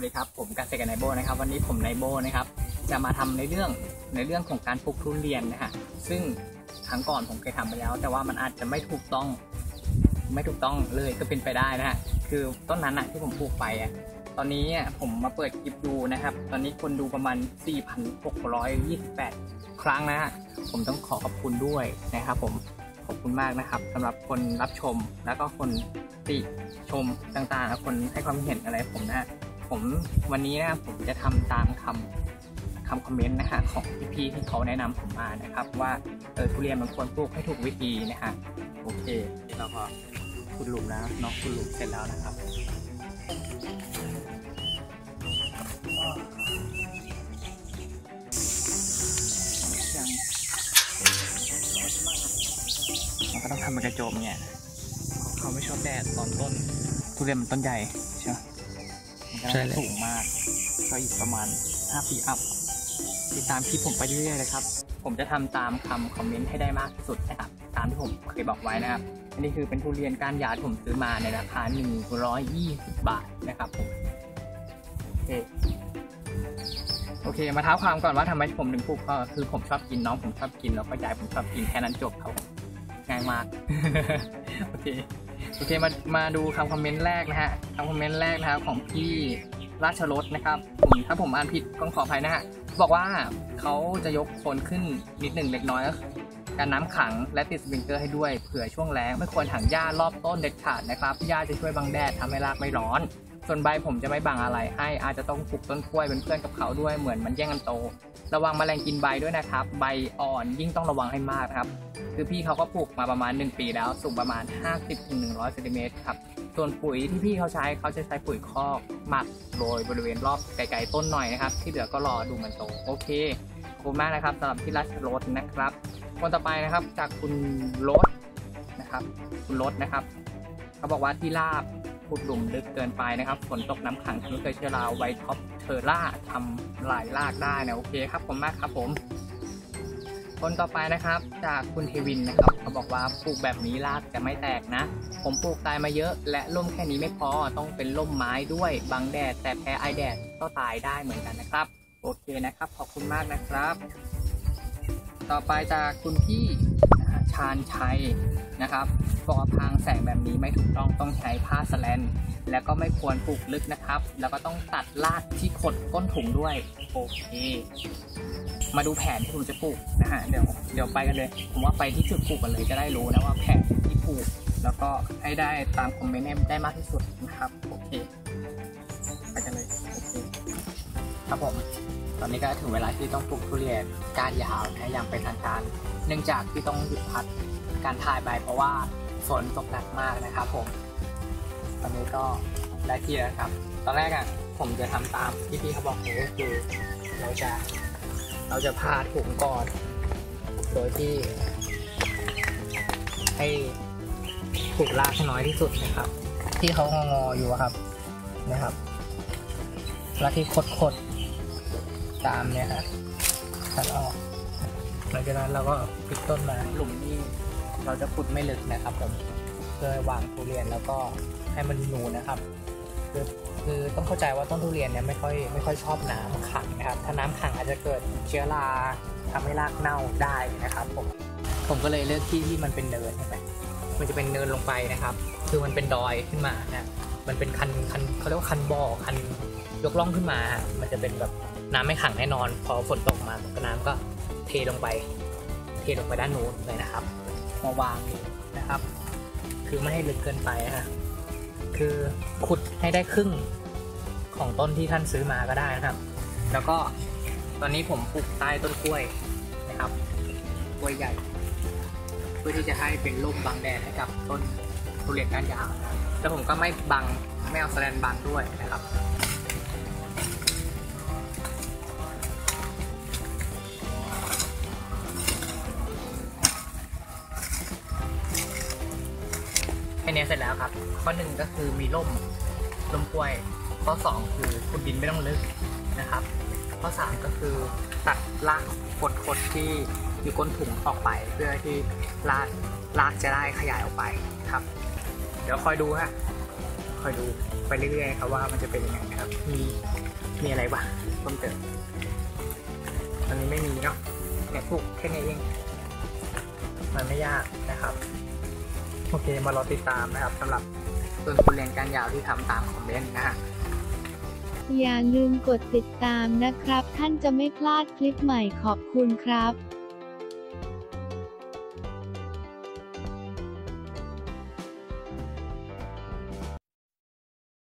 วัสดีครับ ผมกาเซกษตรนโบนะครับ วันนี้ผมไนโบนะครับ จะมาทำในเรื่องในเรื่องของการปลูกทุเรียนนะฮะ ซึ่งครั้งก่อนผมเคยทำไปแล้ว แต่ว่ามันอาจจะไม่ถูกต้อง ไม่ถูกต้องเลยก็เป็นไปได้นะฮะ คือต้นนั้นอะที่ผมปลูกไปอะตอนนี้อะผมมาเปิดคลิปดูนะครับ ตอนนี้คนดูประมาณ 4,628 ครั้งนะฮะ ผมต้องขอขอบคุณด้วยนะครับผม ขอบคุณมากนะครับสำหรับคนรับชมแล้วก็คนติชมต่างๆ คนให้ความเห็นอะไรผมนะฮะ ผมวันนี้นะครับผมจะทำตามคำคำคอมเมนต์นะฮะของพี่ๆที่เขาแนะนำผมมานะครับ ว่าเออทุเรียนมันควรปลูกให้ถูกวิธีนะฮะโอเคเราก็ขุดหลุมแล้วเนาะขุดหลุมเสร็จแล้วนะครับยังมันก็ต้องทำเป็นกระโจมเนี่ยเพราะเขาไม่ชอบแดดตอนต้น ทุเรียนมันต้นใหญ่ ใช่ไหมมันก็ใช่น่าเลยจะสูงมากก็อีกประมาณ 5 ปีอัพ ติดตามคลิปผมไปเรื่อยๆเลยครับ ผมจะทำตามคำคอมเมนต์ให้ได้มากที่สุดนะครับ ตามที่ผมเคยบอกไว้นะครับ อันนี้คือเป็นทุเรียนก้านยาวที่ผมซื้อมาในราคา 120 บาทนะครับผมโอเคโอเค มาเท้าความก่อนว่าทำไมผมถึงปลูกก็คือผมชอบกินน้องผมชอบกินแล้วก็ยายผมชอบกินแค่นั้นจบครับผมง่ายมาก โอเค โอเคมามาดูคำคอมเมนต์แรกนะฮะคำคอมเมนต์แรกนะครับของพี่ราชรสนะครับผมถ้าผมอ่านผิดก็ขออภัยนะฮะบอกว่าเขาจะยกโคนขึ้นนิดหนึ่งเล็กน้อยก็การน้ำขังและติดสปริงเกอร์ให้ด้วยเผื่อช่วงแล้งไม่ควรถังหญ้ารอบต้นเด็ดขาดนะครับหญ้าจะช่วยบังแดดทำให้รากไม่ร้อน ส่วนใบผมจะไม่บังอะไรให้อาจจะต้องปลูกต้นกล้วยเป็นเพื่อนกับเขาด้วยเหมือนมันแย่งกันโต ระวังแมลงกินใบด้วยนะครับ ใบอ่อนยิ่งต้องระวังให้มากครับ คือพี่เขาก็ปลูกมาประมาณ 1 ปีแล้วสูงประมาณ 50-100เซนติเมตรครับส่วนปุ๋ยที่พี่เขาใช้เขาจะใช้ปุ๋ยคอกหมักโรยบริเวณรอบไกลๆต้นหน่อยนะครับ ที่เหลือก็รอดูมันโตโอเคขอบคุณมากนะครับสำหรับที่รัชรถนะครับคนต่อไปนะครับจากคุณรถนะครับ คุณรถนะครับ เขาบอกว่าที่ราบ ขุดหลุมลึกเกินไปนะครับ ฝนตกน้ำขังทำให้เกิดเชื้อราไวท็อปเทอร่าทำลายรากได้นะโอเคครับผมมากครับผม คนต่อไปนะครับจากคุณเทวินนะครับเขาบอกว่าปลูกแบบนี้รากจะไม่แตกนะ ผมปลูกตายมาเยอะ และร่มแค่นี้ไม่พอต้องเป็นร่มไม้ด้วยบังแดด แต่แพ้ไอแดดก็ตายได้เหมือนกันนะครับ โอเคนะครับ ขอบคุณมากนะครับ ต่อไปจากคุณพี่ ชาญชัยนะครับบอกว่าพางแสงแบบนี้ไม่ถูกต้องต้องใช้ผ้าสแลน แล้วก็ไม่ควรปลูกลึกนะครับ แล้วก็ต้องตัดรากที่ขดก้นถุงด้วยโอเคมาดูแผนที่ผมจะปลูกนะฮะเดี๋ยวเดี๋ยวไปกันเลย ผมว่าไปที่จุดปลูกกันเลยจะได้รู้นะว่าแผนที่ปลูก แล้วก็ให้ได้ตามคอมเมนต์ได้มากที่สุดนะครับโอเคไปกันเลยโอเคครับผม ตอนนี้ก็ถึงเวลาที่ต้องปลูกทุเรียนก้านยาวนะย่างเป็นทางการ เนื่องจากที่ต้องหยุดพักการถ่ายใบเพราะว่าฝนตกหนักมากนะครับผม ตอนนี้ก็ได้ที่แล้วครับ ตอนแรกอะผมจะทำตามที่พี่เขาบอกเลยก็คือเราจะเราจะพาถุงก่อน โดยที่ ให้ถูกลากให้น้อยที่สุดนะครับ ที่เขางอๆอยู่ครับนะครับ แล้วที่คดๆ ตามเนี่ยฮะตัดออกหลังจากนั้นเราก็ปิดต้นมาหลุมนี้เราจะขุดไม่ลึกนะครับผมเพื่อวางทุเรียนแล้วก็ให้มันนูนนะครับคือคือต้องเข้าใจว่าต้นทุเรียนเนี่ยไม่ค่อยไม่ค่อยชอบน้ำขังนะครับ ถ้าน้ำขังอาจจะเกิดเชื้อราทำให้รากเน่าได้นะครับผมผมก็เลยเลือกที่ที่มันเป็นเนินใช่ไหมมันจะเป็นเนินลงไปนะครับ คือมันเป็นดอยขึ้นมานะมันเป็นคันคันเขาเรียกว่าคันบ่อคันยกล่องขึ้นมา มันจะเป็นแบบ น้ำไม่ขังแน่นอน พอฝนตกมาก็น้ำก็เทลงไป เทลงไปด้านนู้นเลยนะครับมาวางนะครับ คือไม่ให้ลึกเกินไปนะฮะคือขุดให้ได้ครึ่งของต้นที่ท่านซื้อมาก็ได้นะครับ แล้วก็ตอนนี้ผมปลูกใต้ต้นกล้วยนะครับกล้วยใหญ่ เพื่อที่จะให้เป็นร่มบังแดดให้กับต้นทุเรียนก้านยาวแล้วผมก็ไม่บังไม่เอาแสแลนบังด้วยนะครับ ค่นี้เสร็จแล้วครับ ข้อหนึ่งก็คือมีร่มร่มกล้วย ข้อสองคือขุดดินไม่ต้องลึกนะครับ ข้อสามก็คือตัดรากกดๆที่อยู่ก้นถุงออกไป เพื่อที่รากรากจะได้ขยายออกไปครับ เดี๋ยวคอยดูฮะคอยดูไปเรื่อยๆครับว่ามันจะเป็นยังไงนะครับ มีมีอะไรบ้างเพิ่มเติมตอนนี้ไม่มีเนาะเนี่ยปลูกแค่นี้เอง มันไม่ยากนะครับ โอเคมารอติดตามนะครับสำหรับต้นทุเรียนการยาวที่ทำตามคอมเมนต์นะฮะอย่าลืมกดติดตามนะครับ ท่านจะไม่พลาดคลิปใหม่ขอบคุณครับ